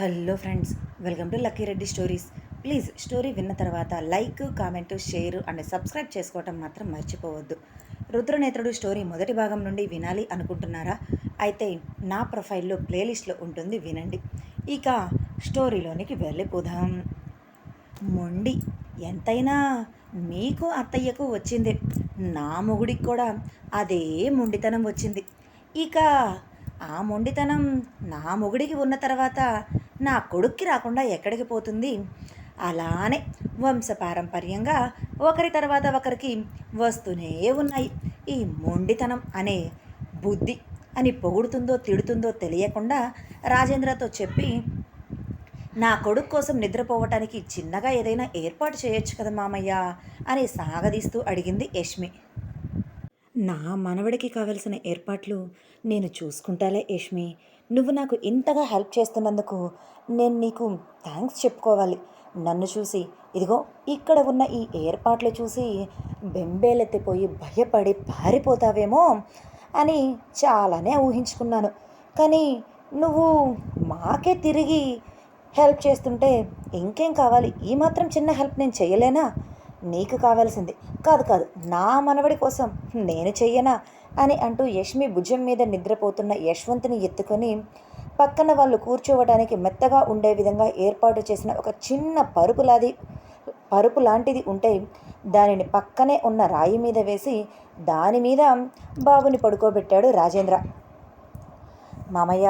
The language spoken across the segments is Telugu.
Hello friends welcome to Lucky Reddy stories. Please story విన్న తర్వాత like comment share and subscribe చేసుకోవటం మాత్రం మర్చిపోవద్దు. రుద్రనేత్రుడు స్టోరీ మొదటి భాగం నుండి వినాలి అనుకుంటున్నారా? అయితే నా ప్రొఫైల్లో ప్లేలిస్ట్లో ఉంటుంది వినండి. ఇక స్టోరీలోనికి వెళ్ళిపోదాం. మొండి ఎంతైనా మీకు అత్తయ్యకు వచ్చింది. నా మొగుడికి కూడా అదే మొండితనం వచ్చింది. ఇక ఆ మొండితనం నా మొగుడికి ఉన్న తర్వాత నా కొడుక్కి రాకుండా ఎక్కడికి పోతుంది? అలానే వంశపారంపర్యంగా ఒకరి తర్వాత ఒకరికి వస్తూనే ఉన్నాయి. ఈ మొండితనం అనే బుద్ధి అని పొగుడుతుందో తిడుతుందో తెలియకుండా రాజేంద్రతో చెప్పి నా కొడుకు కోసం నిద్రపోవటానికి చిన్నగా ఏదైనా ఏర్పాటు చేయొచ్చు కదా మామయ్య అని సాగదీస్తూ అడిగింది యష్మి. నా మనవడికి కావలసిన ఏర్పాట్లు నేను చూసుకుంటాలే యష్మి. నువ్వు నాకు ఇంతగా హెల్ప్ చేస్తున్నందుకు నేను నీకు థ్యాంక్స్ చెప్పుకోవాలి. నన్ను చూసి ఇదిగో ఇక్కడ ఉన్న ఈ ఏర్పాట్లు చూసి బెంబేలెత్తిపోయి భయపడి పారిపోతావేమో అని చాలానే ఊహించుకున్నాను. కానీ నువ్వు మాకే తిరిగి హెల్ప్ చేస్తుంటే ఇంకేం కావాలి? ఈ మాత్రం చిన్న హెల్ప్ నేను చేయలేనా? నీకు కావాల్సింది. కాదు కాదు నా మనవడి కోసం నేను చెయ్యనా? అని అంటూ యష్మి భుజం మీద నిద్రపోతున్న యశ్వంత్ని ఎత్తుకొని పక్కన వాళ్ళు కూర్చోవడానికి మెత్తగా ఉండే విధంగా ఏర్పాటు చేసిన ఒక చిన్న పరుపులాది పరుపు లాంటిది ఉంటే దానిని పక్కనే ఉన్న రాయి మీద వేసి దాని మీద బాబుని పడుకోబెట్టాడు రాజేంద్ర. మామయ్య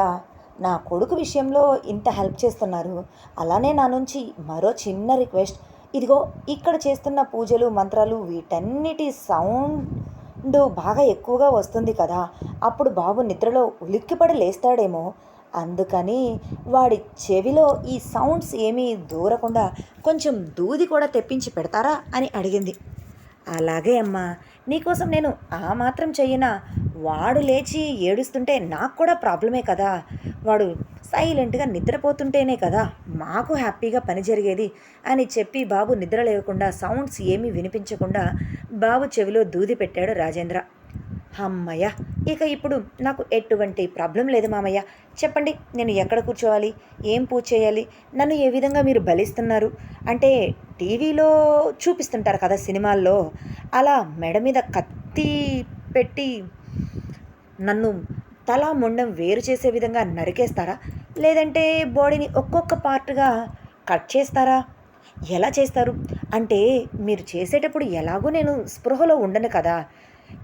నా కొడుకు విషయంలో ఇంత హెల్ప్ చేస్తున్నారు. అలానే నా నుంచి మరో చిన్న రిక్వెస్ట్. ఇదిగో ఇక్కడ చేస్తున్న పూజలు మంత్రాలు వీటన్నిటి సౌండ్ బాగా ఎక్కువగా వస్తుంది కదా. అప్పుడు బాబు నిద్రలో ఉలిక్కిపడి లేస్తాడేమో. అందుకని వాడి చెవిలో ఈ సౌండ్స్ ఏమీ దూరకుండా కొంచెం దూది కూడా తెప్పించి పెడతారా అని అడిగింది. అలాగే అమ్మా నీకోసం నేను ఆ మాత్రం చెయ్యనా? వాడు లేచి ఏడుస్తుంటే నాకు కూడా ప్రాబ్లమే కదా. వాడు సైలెంట్గా నిద్రపోతుంటేనే కదా మాకు హ్యాపీగా పని జరిగేది అని చెప్పి బాబు నిద్ర లేకుండా సౌండ్స్ ఏమీ వినిపించకుండా బాబు చెవిలో దూది పెట్టాడు రాజేంద్ర. అమ్మయ్య! ఇక ఇప్పుడు నాకు ఎటువంటి ప్రాబ్లం లేదు మామయ్య. చెప్పండి నేను ఎక్కడ కూర్చోవాలి? ఏం పూజ చేయాలి? నన్ను ఏ విధంగా మీరు బలిస్తున్నారు? అంటే టీవీలో చూపిస్తుంటారు కదా సినిమాల్లో అలా మెడ మీద కత్తి పెట్టి నన్ను తల మొండం వేరు చేసే విధంగా నరికేస్తారా? లేదంటే బాడీని ఒక్కొక్క పార్ట్గా కట్ చేస్తారా? ఎలా చేస్తారు? అంటే మీరు చేసేటప్పుడు ఎలాగో నేను స్పృహలో ఉండను కదా.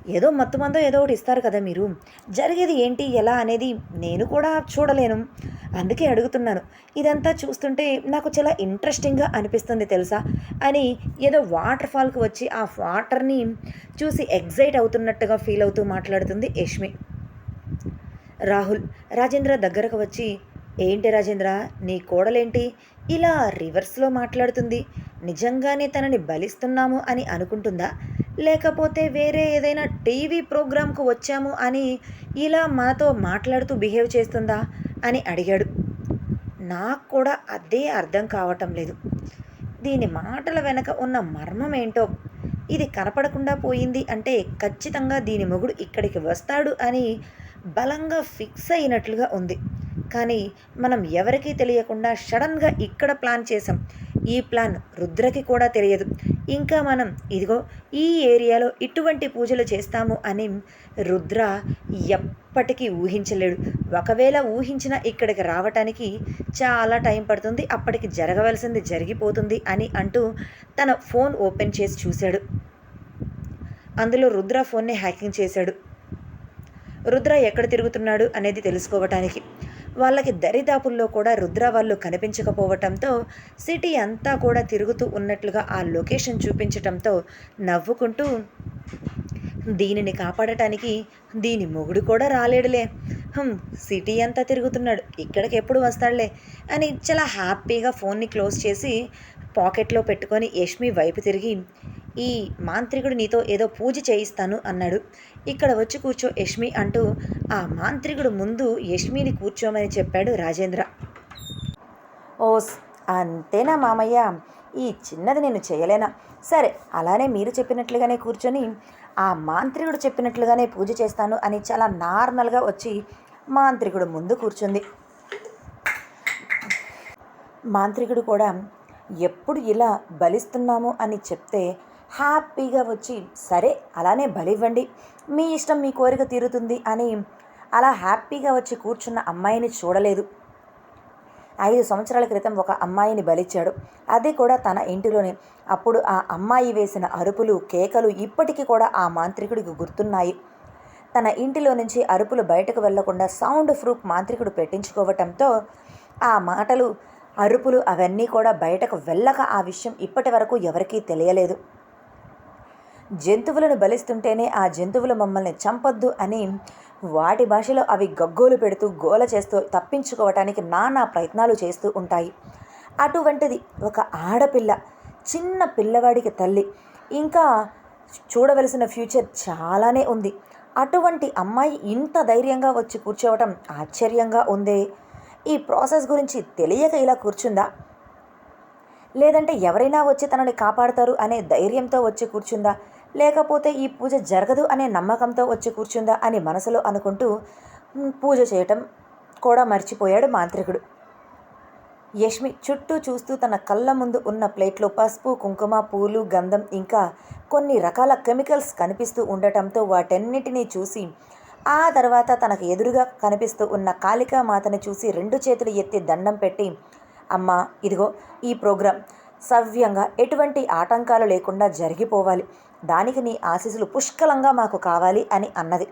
ఏదో మత్తు మందో ఏదో ఒకటి ఇస్తారు కదా మీరు. జరిగేది ఏంటి? ఎలా అనేది నేను కూడా చూడలేను. అందుకే అడుగుతున్నాను. ఇదంతా చూస్తుంటే నాకు చాలా ఇంట్రెస్టింగ్గా అనిపిస్తుంది తెలుసా? అని ఏదో వాటర్ ఫాల్కి వచ్చి ఆ వాటర్ని చూసి ఎగ్జైట్ అవుతున్నట్టుగా ఫీల్ అవుతూ మాట్లాడుతుంది యష్మి. రాహుల్ రాజేంద్ర దగ్గరకు వచ్చి ఏంటి రాజేంద్ర? నీ కోడలేంటి? ఇలా రివర్స్లో మాట్లాడుతుంది. నిజంగానే తనని బలిస్తున్నాము అని అనుకుంటుందా? లేకపోతే వేరే ఏదైనా టీవీ ప్రోగ్రాంకు వచ్చాము అని ఇలా మనతో మాట్లాడుతూ బిహేవ్ చేస్తుందా? అని అడిగాడు. నాకు కూడా అదే అర్థం కావటం లేదు. దీని మాటల వెనక ఉన్న మర్మం ఏంటో? ఇది కనపడకుండా పోయింది అంటే ఖచ్చితంగా దీని మొగుడు ఇక్కడికి వస్తాడు అని బలంగా ఫిక్స్ అయినట్లుగా ఉంది. కానీ మనం ఎవరికీ తెలియకుండా సడన్గా ఇక్కడ ప్లాన్ చేసాం ఈ ప్లాన్ రుద్రకి కూడా తెలియదు. ఇంకా మనం ఇదిగో ఈ ఏరియాలో ఇటువంటి పూజలు చేస్తాము అని రుద్ర ఎప్పటికీ ఊహించలేడు. ఒకవేళ ఊహించిన ఇక్కడికి రావటానికి చాలా టైం పడుతుంది. అప్పటికి జరగవలసింది జరిగిపోతుంది అని అంటూ తన ఫోన్ ఓపెన్ చేసి చూశాడు. అందులో రుద్ర ఫోన్ని హ్యాకింగ్ చేశాడు. రుద్ర ఎక్కడ తిరుగుతున్నాడు అనేది తెలుసుకోవటానికి వాళ్ళకి దరిదాపుల్లో కూడా రుద్రవాళ్ళు కనిపించకపోవటంతో సిటీ అంతా కూడా తిరుగుతూ ఉన్నట్లుగా ఆ లొకేషన్ చూపించటంతో నవ్వుకుంటూ దీనిని కాపాడటానికి దీని మొగుడు కూడా రాలేడులే. సిటీ అంతా తిరుగుతున్నాడు. ఇక్కడికి ఎప్పుడు వస్తాడులే అని చాలా హ్యాపీగా ఫోన్ని క్లోజ్ చేసి పాకెట్లో పెట్టుకొని యష్మి వైపు తిరిగి ఈ మాంత్రికుడు నీతో ఏదో పూజ చేయిస్తాను అన్నాడు. ఇక్కడ వచ్చి కూర్చో యష్మి అంటూ ఆ మాంత్రికుడు ముందు యష్మిని కూర్చోమని చెప్పాడు రాజేంద్ర. ఓస్ అంతేనా మామయ్య? ఈ చిన్నది నేను చేయలేనా? సరే అలానే మీరు చెప్పినట్లుగానే కూర్చొని ఆ మాంత్రికుడు చెప్పినట్లుగానే పూజ చేస్తాను అని చాలా నార్మల్గా వచ్చి మాంత్రికుడు ముందు కూర్చుంది. మాంత్రికుడు కూడా ఎప్పుడు ఇలా బలిస్తున్నాము అని చెప్తే హ్యాపీగా వచ్చి సరే అలానే బలివ్వండి. మీ ఇష్టం మీ కోరిక తీరుతుంది అని అలా హ్యాపీగా వచ్చి కూర్చున్న అమ్మాయిని చూడలేదు. ఐదు సంవత్సరాల క్రితం ఒక అమ్మాయిని బలిచ్చాడు. అది కూడా తన ఇంటిలోనే. అప్పుడు ఆ అమ్మాయి వేసిన అరుపులు కేకలు ఇప్పటికీ కూడా ఆ మాంత్రికుడికి గుర్తున్నాయి. తన ఇంటిలో నుంచి అరుపులు బయటకు వెళ్ళకుండా సౌండ్ ప్రూఫ్ మాంత్రికుడు పెట్టించుకోవటంతో ఆ మాటలు అరుపులు అవన్నీ కూడా బయటకు వెళ్ళక ఆ విషయం ఇప్పటి వరకు ఎవరికీ తెలియలేదు. జంతువులను బలిస్తుంటేనే ఆ జంతువులు మమ్మల్ని చంపొద్దు అని వాటి భాషలో అవి గగ్గోలు పెడుతూ గోల చేస్తూ తప్పించుకోవటానికి నానా ప్రయత్నాలు చేస్తూ ఉంటాయి. అటువంటిది ఒక ఆడపిల్ల చిన్న పిల్లవాడికి తల్లి ఇంకా చూడవలసిన ఫ్యూచర్ చాలానే ఉంది. అటువంటి అమ్మాయి ఇంత ధైర్యంగా వచ్చి కూర్చోవటం ఆశ్చర్యంగా ఉందే. ఈ ప్రాసెస్ గురించి తెలియక ఇలా కూర్చుందా? లేదంటే ఎవరైనా వచ్చి తనని కాపాడతారు అనే ధైర్యంతో వచ్చి కూర్చుందా? లేకపోతే ఈ పూజ జరగదు అనే నమ్మకంతో వచ్చి కూర్చుందా అని మనసులో అనుకుంటూ పూజ చేయటం కూడా మర్చిపోయాడు మాంత్రికుడు. యష్మి చుట్టూ చూస్తూ తన కళ్ళ ముందు ఉన్న ప్లేట్లో పసుపు కుంకుమ పూలు గంధం ఇంకా కొన్ని రకాల కెమికల్స్ కనిపిస్తూ ఉండటంతో వాటన్నిటినీ చూసి ఆ తర్వాత తనకు ఎదురుగా కనిపిస్తూ ఉన్న కాళికామాతని చూసి రెండు చేతులు ఎత్తి దండం పెట్టి అమ్మా ఇదిగో ఈ ప్రోగ్రాం. సవ్యంగా ఎటువంటి ఆటంకాలు లేకుండా జరిగిపోవాలి. దానికి నీ ఆశీస్సులు పుష్కలంగా మాకు కావాలి అని అన్నది.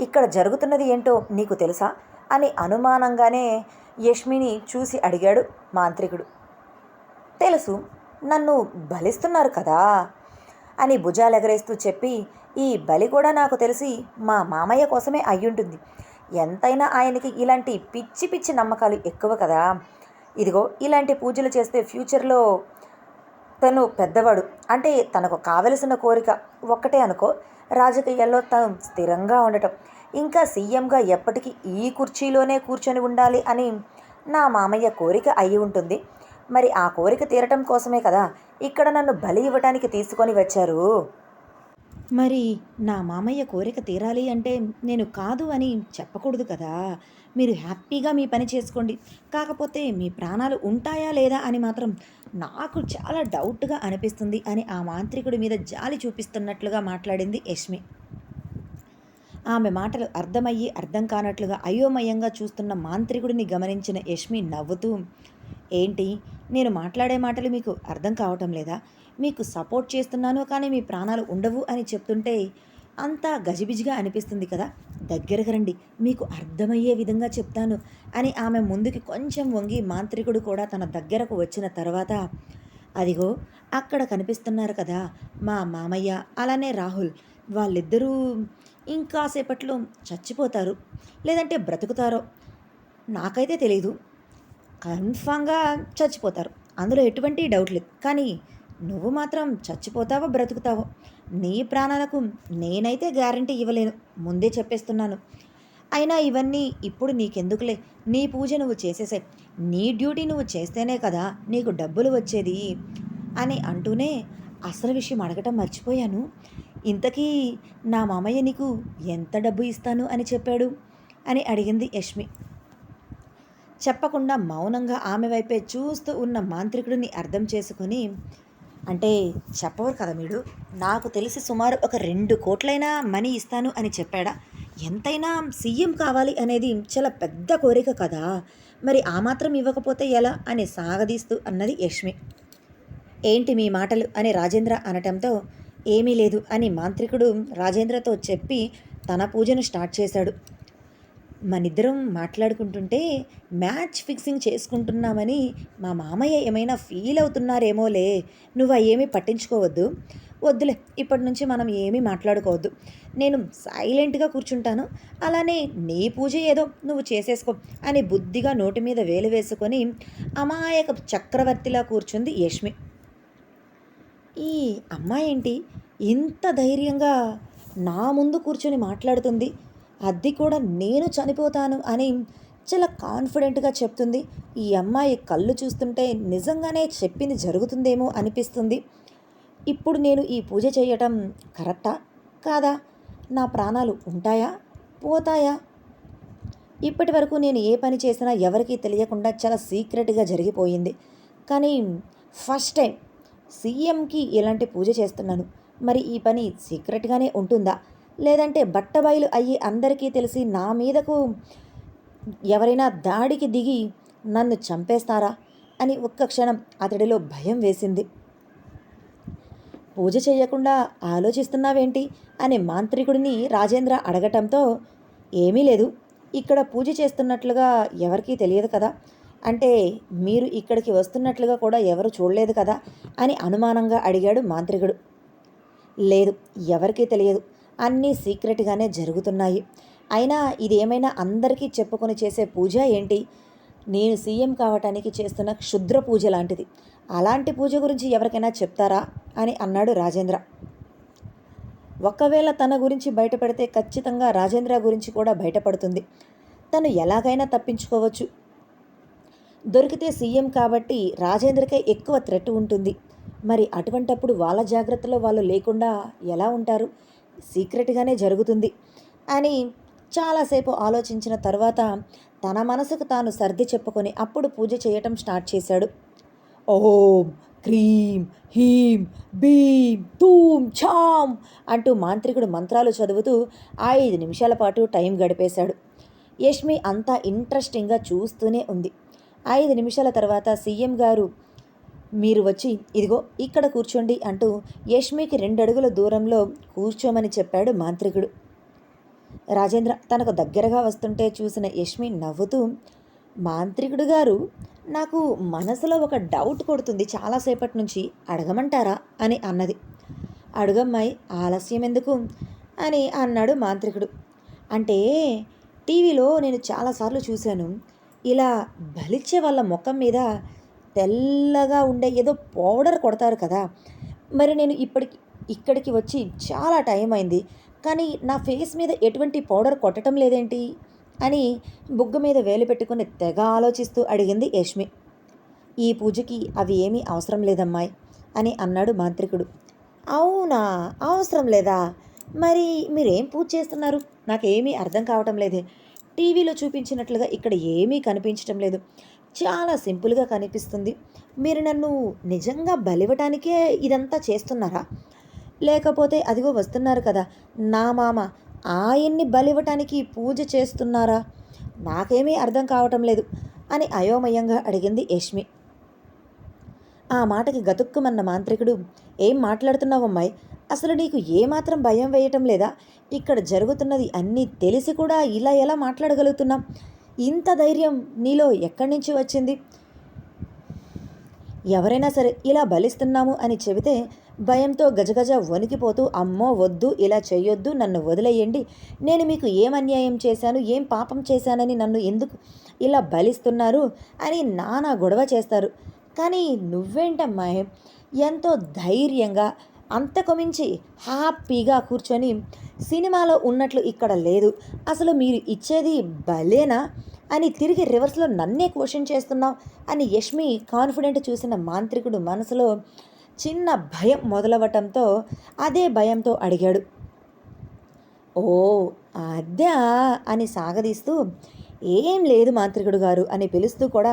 ఇక్కడ జరుగుతున్నది ఏంటో నీకు తెలుసా? అని అనుమానంగానే యష్మిని చూసి అడిగాడు మాంత్రికుడు. తెలుసు నన్ను బలిస్తున్నారు కదా? అని భుజాలెగరేస్తూ చెప్పి ఈ బలి కూడా నాకు తెలిసి మా మామయ్య కోసమే అయ్యుంటుంది. ఎంతైనా ఆయనకి ఇలాంటి పిచ్చి పిచ్చి నమ్మకాలు ఎక్కువ కదా. ఇదిగో ఇలాంటి పూజలు చేస్తే ఫ్యూచర్లో తను పెద్దవాడు. అంటే తనకు కావలసిన కోరిక ఒక్కటే అనుకో రాజకీయాల్లో తను స్థిరంగా ఉండటం. ఇంకా సీఎంగా ఎప్పటికీ ఈ కుర్చీలోనే కూర్చొని ఉండాలి అని నా మామయ్య కోరిక అయి ఉంటుంది. మరి ఆ కోరిక తీరటం కోసమే కదా ఇక్కడ నన్ను బలి ఇవ్వటానికి తీసుకొని వచ్చారు. మరి నా మామయ్య కోరిక తీరాలి అంటే నేను కాదు అని చెప్పకూడదు కదా. మీరు హ్యాపీగా మీ పని చేసుకోండి. కాకపోతే మీ ప్రాణాలు ఉంటాయా లేదా అని మాత్రం నాకు చాలా డౌట్గా అనిపిస్తుంది అని ఆ మాంత్రికుడి మీద జాలి చూపిస్తున్నట్లుగా మాట్లాడింది యష్మి. ఆమె మాటలు అర్థమయ్యి అర్థం కానట్లుగా అయోమయంగా చూస్తున్న మాంత్రికుడిని గమనించిన యష్మి నవ్వుతూ ఏంటి? నేను మాట్లాడే మాటలు మీకు అర్థం కావటం లేదా? మీకు సపోర్ట్ చేస్తున్నాను కానీ మీ ప్రాణాలు ఉండవు అని చెప్తుంటే అంతా గజిబిజిగా అనిపిస్తుంది కదా. దగ్గరకు రండి. మీకు అర్థమయ్యే విధంగా చెప్తాను అని ఆమె ముందుకి కొంచెం వంగి మాంత్రికుడు కూడా తన దగ్గరకు వచ్చిన తర్వాత అదిగో అక్కడ కనిపిస్తున్నారు కదా మా మామయ్య అలానే రాహుల్. వాళ్ళిద్దరూ ఇంకాసేపట్లో చచ్చిపోతారు. లేదంటే బ్రతుకుతారో నాకైతే తెలియదు కన్ఫామ్గా చచ్చిపోతారు. అందులో ఎటువంటి డౌట్ లేదు. కానీ నువ్వు మాత్రం చచ్చిపోతావో బ్రతుకుతావో నీ ప్రాణాలకు నేనైతే గ్యారంటీ ఇవ్వలేను. ముందే చెప్పేస్తున్నాను. అయినా ఇవన్నీ ఇప్పుడు నీకెందుకులే? నీ పూజ నువ్వు చేసేసే. నీ డ్యూటీ నువ్వు చేస్తేనే కదా నీకు డబ్బులు వచ్చేది అని అంటూనే అసలు విషయం అడగటం మర్చిపోయాను. ఇంతకీ నా మామయ్య నీకు ఎంత డబ్బు ఇస్తాను అని చెప్పాడు అని అడిగింది యష్మి. చెప్పకుండా మౌనంగా ఆమె వైపే చూస్తూ ఉన్న మాంత్రికుడిని అర్థం చేసుకొని అంటే చెప్పవరు కదా మీరు నాకు తెలిసి సుమారు ఒక రెండు కోట్లైనా మనీ ఇస్తాను అని చెప్పాడా? ఎంతైనా సీఎం కావాలి అనేది చాలా పెద్ద కోరిక కదా. మరి ఆ మాత్రం ఇవ్వకపోతే ఎలా? అని సాగదీస్తూ అన్నది యష్మి. ఏంటి మీ మాటలు? అని రాజేంద్ర అనటంతో ఏమీ లేదు అని మాంత్రికుడు రాజేంద్రతో చెప్పి తన పూజను స్టార్ట్ చేశాడు. మనిద్దరం మాట్లాడుకుంటుంటే మ్యాచ్ ఫిక్సింగ్ చేసుకుంటున్నామని మా మామయ్య ఏమైనా ఫీల్ అవుతున్నారేమోలే. నువ్వు అవి ఏమీ పట్టించుకోవద్దు. వద్దులే ఇప్పటి నుంచి మనం ఏమీ మాట్లాడుకోవద్దు. నేను సైలెంట్గా కూర్చుంటాను. అలానే నీ పూజ ఏదో నువ్వు చేసేసుకో అని బుద్ధిగా నోటి మీద వేలు వేసుకొని అమాయక చక్రవర్తిలా కూర్చుంది యష్మి. ఈ అమ్మాయి ఏంటి ఇంత ధైర్యంగా నా ముందు కూర్చొని మాట్లాడుతుంది. అది కూడా నేను చనిపోతాను అని చాలా కాన్ఫిడెంట్గా చెప్తుంది. ఈ అమ్మాయి కళ్ళు చూస్తుంటే నిజంగానే చెప్పింది జరుగుతుందేమో అనిపిస్తుంది. ఇప్పుడు నేను ఈ పూజ చేయటం కరెక్టా? కాదా? నా ప్రాణాలు ఉంటాయా? పోతాయా? ఇప్పటి వరకు నేను ఏ పని చేసినా ఎవరికీ తెలియకుండా చాలా సీక్రెట్గా జరిగిపోయింది. కానీ ఫస్ట్ టైం సీఎంకి ఇలాంటి పూజ చేస్తున్నాను. మరి ఈ పని సీక్రెట్గానే ఉంటుందా? లేదంటే బట్టబయలు అయ్యి అందరికీ తెలిసి నా మీదకు ఎవరైనా దాడికి దిగి నన్ను చంపేస్తారా అని ఒక్క క్షణం అతడిలో భయం వేసింది. పూజ చేయకుండా ఆలోచిస్తున్నావేంటి అనే మాంత్రికుడిని రాజేంద్ర అడగటంతో ఏమీ లేదు. ఇక్కడ పూజ చేస్తున్నట్లుగా ఎవరికీ తెలియదు కదా. అంటే మీరు ఇక్కడికి వస్తున్నట్లుగా కూడా ఎవరు చూడలేదు కదా అని అనుమానంగా అడిగాడు మాంత్రికుడు. లేదు. ఎవరికీ తెలియదు. అన్నీ సీక్రెట్గానే జరుగుతున్నాయి. అయినా ఇదేమైనా అందరికీ చెప్పుకొని చేసే పూజ ఏంటి? నేను సీఎం కావటానికి చేస్తున్న క్షుద్ర పూజ లాంటిది. అలాంటి పూజ గురించి ఎవరికైనా చెప్తారా? అని అన్నాడు రాజేంద్ర. ఒకవేళ తన గురించి బయటపడితే ఖచ్చితంగా రాజేంద్ర గురించి కూడా బయటపడుతుంది. తను ఎలాగైనా తప్పించుకోవచ్చు. దొరికితే సీఎం కాబట్టి రాజేంద్రకే ఎక్కువ థ్రెట్ ఉంటుంది. మరి అటువంటప్పుడు వాళ్ళ జాగ్రత్తలో వాళ్ళు లేకుండా ఎలా ఉంటారు? సీక్రెట్గానే జరుగుతుంది. అని చాలాసేపు ఆలోచించిన తర్వాత తన మనసుకు తాను సర్ది చెప్పుకొని అప్పుడు పూజ చేయటం స్టార్ట్ చేశాడు. ఓం క్రీం హీం భీం తూం ఛాం అంటూ మాంత్రికుడు మంత్రాలు చదువుతూ ఐదు నిమిషాల పాటు టైం గడిపేశాడు. యష్మి అంతా ఇంట్రెస్టింగ్గా చూస్తూనే ఉంది. ఐదు నిమిషాల తర్వాత సీఎం గారు మీరు వచ్చి ఇదిగో ఇక్కడ కూర్చోండి అంటూ యష్మికి రెండడుగుల దూరంలో కూర్చోమని చెప్పాడు మాంత్రికుడు. రాజేంద్ర తనకు దగ్గరగా వస్తుంటే చూసిన యష్మి నవ్వుతూ మాంత్రికుడు గారు నాకు మనసులో ఒక డౌట్ కొడుతుంది చాలాసేపటి నుంచి అడగమంటారా? అని అన్నది. అడుగమ్మాయి ఆలస్యం ఎందుకు? అని అన్నాడు మాంత్రికుడు. అంటే టీవీలో నేను చాలాసార్లు చూశాను. ఇలా బలిచ్చే వాళ్ళ ముఖం మీద తెల్లగా ఉండే ఏదో పౌడర్ కొడతారు కదా. మరి నేను ఇప్పటికి ఇక్కడికి వచ్చి చాలా టైం అయింది. కానీ నా ఫేస్ మీద ఎటువంటి పౌడర్ కొట్టడం లేదేంటి? అని బుగ్గ మీద వేలు పెట్టుకుని తెగ ఆలోచిస్తూ అడిగింది యష్మి. ఈ పూజకి అవి ఏమీ అవసరం లేదమ్మాయి అని అన్నాడు మాంత్రికుడు. అవునా? అవసరం లేదా? మరి మీరేం పూజ చేస్తున్నారు? నాకేమీ అర్థం కావటం లేదే. టీవీలో చూపించినట్లుగా ఇక్కడ ఏమీ కనిపించటం లేదు. చాలా సింపుల్గా కనిపిస్తుంది. మీరు నన్ను నిజంగా బలివటానికే ఇదంతా చేస్తున్నారా? లేకపోతే అదిగో వస్తున్నారు కదా నా మామ ఆయన్ని బలివ్వటానికి పూజ చేస్తున్నారా? నాకేమీ అర్థం కావటం లేదు అని అయోమయంగా అడిగింది యష్మి. ఆ మాటకి గతుక్కుమన్న మాంత్రికుడు ఏం మాట్లాడుతున్నావమ్మాయి అసలు నీకు ఏమాత్రం భయం వేయటం లేదా? ఇక్కడ జరుగుతున్నది అన్నీ తెలిసి కూడా ఇలా ఎలా మాట్లాడగలుగుతున్నాం? ఇంత ధైర్యం నీలో ఎక్కడి నుంచి వచ్చింది? ఎవరైనా సరే ఇలా బలిస్తున్నాము అని చెబితే భయంతో గజగజ వణికిపోతూ అమ్మో వద్దు ఇలా చేయొద్దు నన్ను వదిలేయండి నేను మీకు ఏం అన్యాయం చేశాను ఏం పాపం చేశానని నన్ను ఎందుకు ఇలా బలిస్తున్నారు అని నానా గొడవ చేస్తారు. కానీ నువ్వేంటమ్మా ఎంతో ధైర్యంగా అంతకు మించి హ్యాపీగా కూర్చొని సినిమాలో ఉన్నట్లు ఇక్కడ లేదు. అసలు మీరు ఇచ్చేది భలేనా? అని తిరిగి రివర్స్లో నన్నే క్వశ్చన్ చేస్తున్నావు అని యష్మి కాన్ఫిడెంట్ చూసిన మాంత్రికుడు మనసులో చిన్న భయం మొదలవటంతో అదే భయంతో అడిగాడు. ఓ అద్దా అని సాగదీస్తూ ఏం లేదు మాంత్రికుడు గారు అని పిలుస్తూ కూడా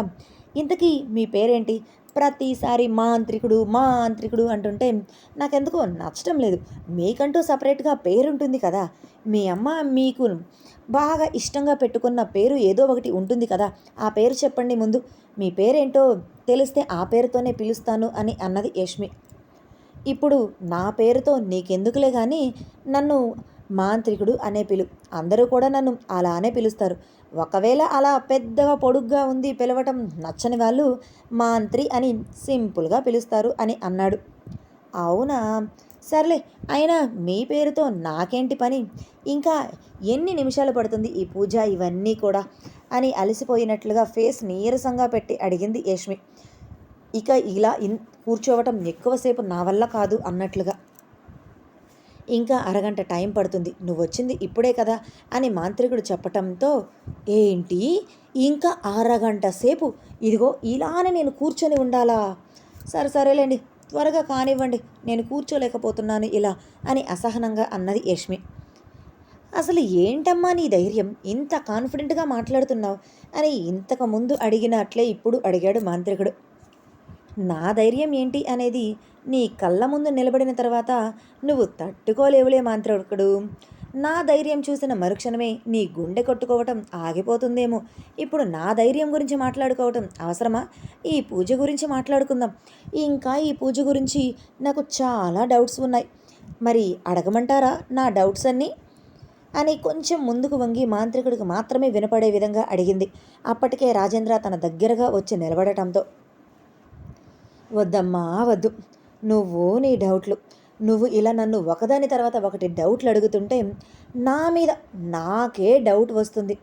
ఇంతకీ మీ పేరేంటి? ప్రతిసారి మాంత్రికుడు మాంత్రికుడు అంటుంటే నాకెందుకో నచ్చటం లేదు. మీకంటూ సపరేట్గా పేరు ఉంటుంది కదా. మీ అమ్మ మీకు బాగా ఇష్టంగా పెట్టుకున్న పేరు ఏదో ఒకటి ఉంటుంది కదా. ఆ పేరు చెప్పండి ముందు. మీ పేరేంటో తెలిస్తే ఆ పేరుతోనే పిలుస్తాను అని అన్నది యష్మి. ఇప్పుడు నా పేరుతో నీకెందుకులే కానీ నన్ను మాంత్రికుడు అనే పిలు. అందరూ కూడా నన్ను అలానే పిలుస్తారు. ఒకవేళ అలా పెద్దగా పొడుగ్గా ఉంది పిలవటం నచ్చని వాళ్ళు మాంత్రి అని సింపుల్గా పిలుస్తారు అని అన్నాడు. అవునా? సర్లే అయినా మీ పేరుతో నాకేంటి పని? ఇంకా ఎన్ని నిమిషాలు పడుతుంది ఈ పూజ ఇవన్నీ కూడా? అని అలసిపోయినట్లుగా ఫేస్ నీరసంగా పెట్టి అడిగింది యష్మి. ఇక ఇలా ఇన్ కూర్చోవటం ఎక్కువసేపు నా వల్ల కాదు అన్నట్లుగా. ఇంకా అరగంట టైం పడుతుంది. నువ్వు వచ్చింది ఇప్పుడే కదా అని మాంత్రికుడు చెప్పటంతో ఏంటి? ఇంకా అరగంట సేపు? ఇదిగో ఇలానే నేను కూర్చొని ఉండాలా? సరే సరేలేండి త్వరగా కానివ్వండి నేను కూర్చోలేకపోతున్నాను ఇలా అని అసహనంగా అన్నది యష్మి. అసలు ఏంటమ్మా నీ ధైర్యం? ఇంత కాన్ఫిడెంట్గా మాట్లాడుతున్నావు? అని ఇంతకు ముందు అడిగినట్లే ఇప్పుడు అడిగాడు మాంత్రికుడు. నా ధైర్యం ఏంటి అనేది నీ కళ్ళ ముందు నిలబడిన తర్వాత నువ్వు తట్టుకోలేవులే మాంత్రికుడు. నా ధైర్యం చూసిన మరుక్షణమే నీ గుండె కొట్టుకోవటం ఆగిపోతుందేమో. ఇప్పుడు నా ధైర్యం గురించి మాట్లాడుకోవటం అవసరమా? ఈ పూజ గురించి మాట్లాడుకుందాం. ఇంకా ఈ పూజ గురించి నాకు చాలా డౌట్స్ ఉన్నాయి. మరి అడగమంటారా నా డౌట్స్ అన్నీ? అని కొంచెం ముందుకు వంగి మాంత్రికుడికి మాత్రమే వినపడే విధంగా అడిగింది. అప్పటికే రాజేంద్ర తన దగ్గరగా వచ్చి నిలబడటంతో వద్దమ్మా వద్దు. నువ్వు నీ డౌట్లు. నువ్వు ఇలా నన్ను ఒకదాని తర్వాత ఒకటి డౌట్లు అడుగుతుంటే నా మీద నాకే డౌట్ వస్తుంది.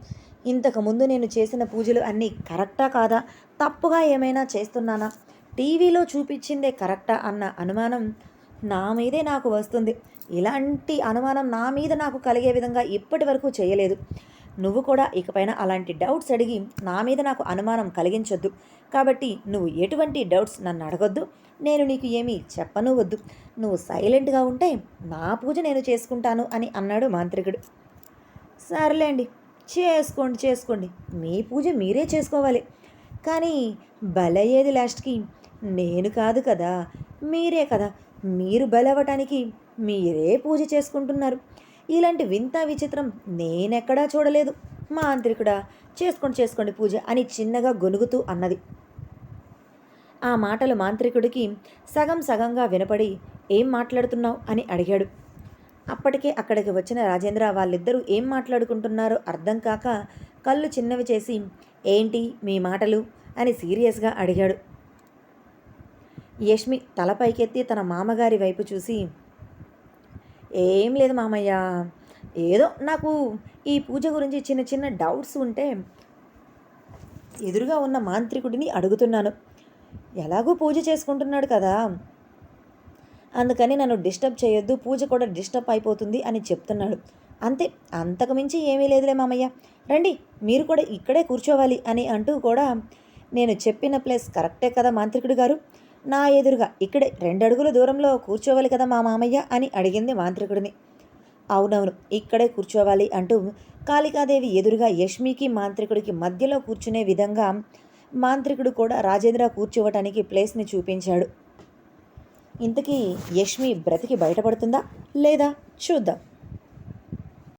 ఇంతకుముందు నేను చేసిన పూజలు అన్నీ కరెక్టా కాదా? తప్పుగా ఏమైనా చేస్తున్నానా? టీవీలో చూపించిందే కరెక్టా అన్న అనుమానం నా మీదే నాకు వస్తుంది. ఇలాంటి అనుమానం నా మీద నాకు కలిగే విధంగా ఇప్పటి వరకు చేయలేదు. నువ్వు కూడా ఇకపైన అలాంటి డౌట్స్ అడిగి నా మీద నాకు అనుమానం కలిగించొద్దు. కాబట్టి నువ్వు ఎటువంటి డౌట్స్ నన్ను అడగొద్దు. నేను నీకు ఏమీ చెప్పను వద్దు. నువ్వు సైలెంట్గా ఉంటే నా పూజ నేను చేసుకుంటాను అని అన్నాడు మాంత్రికుడు. సర్లేండి చేసుకోండి చేసుకోండి. మీ పూజ మీరే చేసుకోవాలి. కానీ బలయ్యేది లాస్ట్కి నేను కాదు కదా మీరే కదా. మీరు బలవ్వటానికి మీరే పూజ చేసుకుంటున్నారు. ఇలాంటి వింత విచిత్రం నేనెక్కడా చూడలేదు. మాంత్రికుడా చేసుకోండి చేసుకోండి పూజ అని చిన్నగా గొనుగుతూ అన్నది. ఆ మాటలు మాంత్రికుడికి సగం సగంగా వినపడి ఏం మాట్లాడుతున్నావు? అని అడిగాడు. అప్పటికే అక్కడికి వచ్చిన రాజేంద్ర వాళ్ళిద్దరూ ఏం మాట్లాడుకుంటున్నారో అర్థం కాక కళ్ళు చిన్నవి చేసి ఏంటి మీ మాటలు? అని సీరియస్గా అడిగాడు. యష్మి తల పైకెత్తి తన మామగారి వైపు చూసి ఏం లేదు మామయ్య. ఏదో నాకు ఈ పూజ గురించి చిన్న చిన్న డౌట్స్ ఉంటే ఎదురుగా ఉన్న మాంత్రికుడిని అడుగుతున్నాను. ఎలాగూ పూజ చేసుకుంటున్నాడు కదా. అందుకని నన్ను డిస్టర్బ్ చేయొద్దు పూజ కూడా డిస్టర్బ్ అయిపోతుంది అని చెప్తున్నాడు. అంతే అంతకు మించి ఏమీ లేదులే మామయ్య. రండి మీరు కూడా ఇక్కడే కూర్చోవాలి అని అంటూ కూడా నేను చెప్పిన ప్లేస్ కరెక్టే కదా మాంత్రికుడు గారు? నా ఎదురుగా ఇక్కడే రెండడుగుల దూరంలో కూర్చోవాలి కదా మా మామయ్య అని అడిగింది మాంత్రికుడిని. అవునవును ఇక్కడే కూర్చోవాలి అంటూ కాళికాదేవి ఎదురుగా యష్మికి మాంత్రికుడికి మధ్యలో కూర్చునే విధంగా మాంత్రికుడు కూడా రాజేంద్ర కూర్చోవటానికి ప్లేస్ని చూపించాడు. ఇంతకీ యష్మి బ్రతికి బయటపడుతుందా లేదా? చూద్దాం.